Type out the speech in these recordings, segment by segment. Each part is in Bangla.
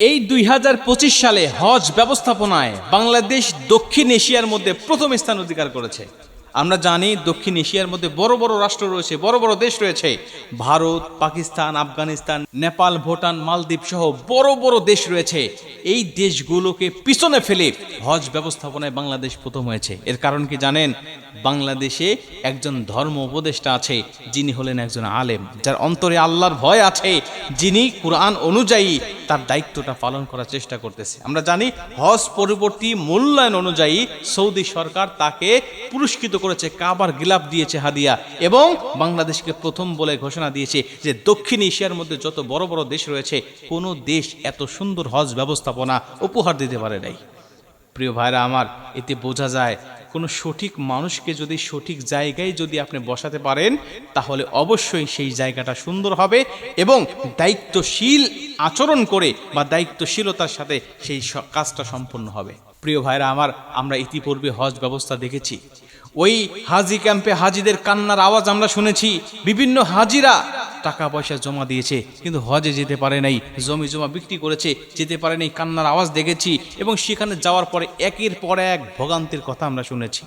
এই দুই হাজার পঁচিশ সালে হজ ব্যবস্থাপনায় বাংলাদেশ দক্ষিণ এশিয়ার মধ্যে প্রথম স্থান অধিকার করেছে। আমরা জানি দক্ষিণ এশিয়ার মধ্যে বড় বড় রাষ্ট্র রয়েছে, বড় বড় দেশ রয়েছে। ভারত, পাকিস্তান, আফগানিস্তান, নেপাল, ভুটান, মালদ্বীপ সহ বড় বড় দেশ রয়েছে। এই দেশগুলোকে পিছনে ফেলে হজ ব্যবস্থাপনায় বাংলাদেশ প্রথম হয়েছে। এর কারণ কি জানেন? বাংলাদেশে একজন ধর্ম উপদেষ্টা আছে, যিনি হলেন একজন আলেম, যার অন্তরে আল্লাহর ভয় আছে। যিনি কোরআন অনুযায়ী তার দায়িত্বটা পালন করার চেষ্টা করতেছে। আমরা জানি হজ পরবর্তী মূল্যায়ন অনুযায়ী সৌদি সরকার তাকে পুরস্কৃত করেছে, কাবার গিলাপ দিয়েছে হাদিয়া এবং বাংলাদেশকে প্রথম বলে ঘোষণা দিয়েছে যে দক্ষিণ এশিয়ার মধ্যে যত বড় বড় দেশ রয়েছে, কোনো দেশ এত সুন্দর হজ ব্যবস্থাপনা উপহার দিতে পারে নাই। প্রিয় ভাইরা আমার, এতে বোঝা যায় কোনো সঠিক মানুষকে যদি সঠিক জায়গায় যদি আপনি বসাতে পারেন, তাহলে অবশ্যই সেই জায়গাটা সুন্দর হবে এবং দায়িত্বশীল আচরণ করে বা দায়িত্বশীলতার সাথে সেই কাজটা সম্পন্ন হবে। প্রিয় ভাইরা আমার, আমরা ইতিপূর্বে হজ ব্যবস্থা দেখেছি। ওই হাজি ক্যাম্পে হাজিদের কান্নার আওয়াজ আমরা শুনেছি। বিভিন্ন হাজিরা টাকা পয়সা জমা দিয়েছে, কিন্তু হজে যেতে পারে নাই জমি জমা বিক্রি করেছে, যেতে পারে নাই, কান্নার আওয়াজ দেখেছি এবং সেখানে যাওয়ার পরে একের পর এক ভোগান্তির কথা আমরা শুনেছি।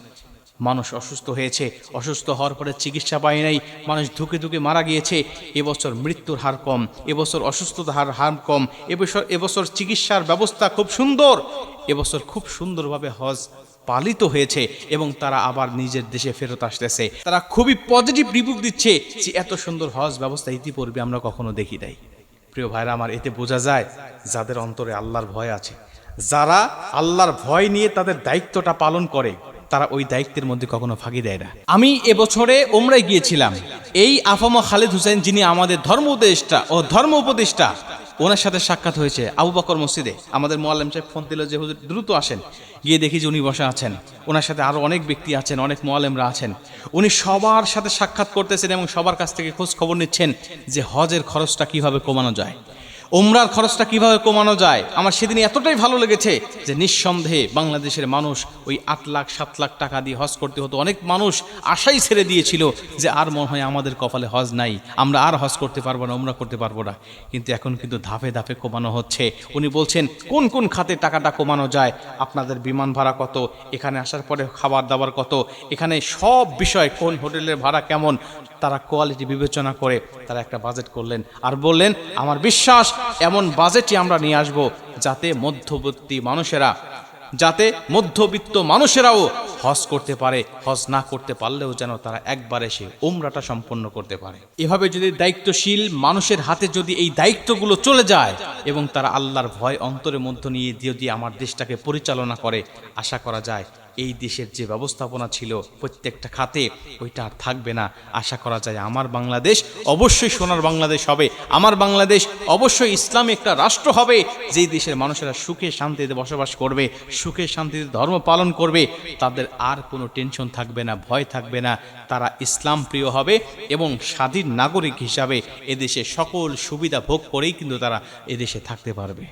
মানুষ অসুস্থ হয়েছে, অসুস্থ হওয়ার পরে চিকিৎসা পায় নাই, মানুষ ধুকে ধুকে মারা গিয়েছে, এবছর মৃত্যুর হার কম, এবছর অসুস্থতার হার হার কম, এবছর এবছর চিকিৎসার ব্যবস্থা খুব সুন্দর, এবছর খুব সুন্দরভাবে হজ পালিত হয়েছে এবং তারা আবার নিজের দেশে ফেরত আসতেছে। তারা খুবই পজিটিভ রিভিউ দিচ্ছে যে এত সুন্দর হজ ব্যবস্থা ইতিপূর্বে আমরা কখনো দেখি নাই। প্রিয় ভাইরা, আমার এতে বোঝা যায় যাদের অন্তরে আল্লাহর ভয় আছে। যারা আল্লাহর ভয় নিয়ে তাদের দায়িত্বটা পালন করে, তারা ওই দায়িত্বের মধ্যে কখনো ফাঁকি দেয় না। আমি এবছরে ওমরায় গিয়েছিলাম। এই আফামা খালেদ হুসেন যিনি আমাদের ধর্ম উপদেষ্টা ও ধর্ম উপদেষ্টা ওনার সাথে সাক্ষাৎ হয়েছে আবু বকর মসজিদে। আমাদের মোয়াল্লাম সাহেব ফোন দিল যে, হুজুর, দ্রুত আসেন। গিয়ে দেখি যে উনি বসে আছেন। ওনার সাথে আরও অনেক ব্যক্তি আছেন, অনেক মোয়াল্লামরা আছেন। উনি সবার সাথে সাক্ষাৎ করতেছেন এবং সবার কাছ থেকে খোঁজ খবর নিচ্ছেন যে হজের খরচটা কীভাবে কমানো যায়। ওমরার খরচটা কীভাবে কমানো যায়? আমার সেদিন এতটাই ভালো লেগেছে যে নিঃসন্দেহে বাংলাদেশের মানুষ ওই আট লাখ, সাত লাখ টাকা দিয়ে হজ করতে হতো। অনেক মানুষ আশাই ছেড়ে দিয়েছিল যে আর মনে হয় আমাদের কপালে হজ নাই। আমরা আর হজ করতে পারব না ওমরা করতে পারব না। কিন্তু এখন কিন্তু ধাপে ধাপে কমানো হচ্ছে। উনি বলছেন, কোন কোন খাতে টাকাটা কমানো যায়? আপনাদের বিমান ভাড়া কত? এখানে আসার পরে খাবার দাবার কত? এখানে সব বিষয়, কোন হোটেলের ভাড়া কেমন? তারা কোয়ালিটি বিবেচনা করে তারা একটা বাজেট করলেন। আর বললেন, আমার বিশ্বাস এমন বাজেটই আমরা নিয়ে আসব যাতে মধ্যবর্তী মানুষেরা, যাতে মধ্যবিত্ত মানুষেরাও হজ করতে পারে, হজ না করতে পারলেও যেন তারা একবার এসে ওমরাটা সম্পন্ন করতে পারে। এভাবে যদি দায়িত্বশীল মানুষের হাতে যদি এই দায়িত্বগুলো চলে যায় এবং তারা আল্লাহর ভয় অন্তরের মধ্য নিয়ে যদি আমার দেশটাকে পরিচালনা করে, আশা করা যায় এই দেশের যে ব্যবস্থাপনা ছিল প্রত্যেকটা খাতে ওইটা আর থাকবে না। আশা করা যায় আমার বাংলাদেশ অবশ্যই সোনার বাংলাদেশ হবে, আমার বাংলাদেশ অবশ্যই ইসলামী একটা রাষ্ট্র হবে, যেই দেশের মানুষেরা সুখে শান্তিতে বসবাস করবে, সুখে শান্তিতে ধর্ম পালন করবে, তাদের আর কোনো টেনশন থাকবে না, ভয় থাকবে না। তারা ইসলাম প্রিয় হবে এবং স্বাধীন নাগরিক হিসাবে এদেশে সকল সুবিধা ভোগ করেই কিন্তু তারা এদেশে থাকতে পারবে।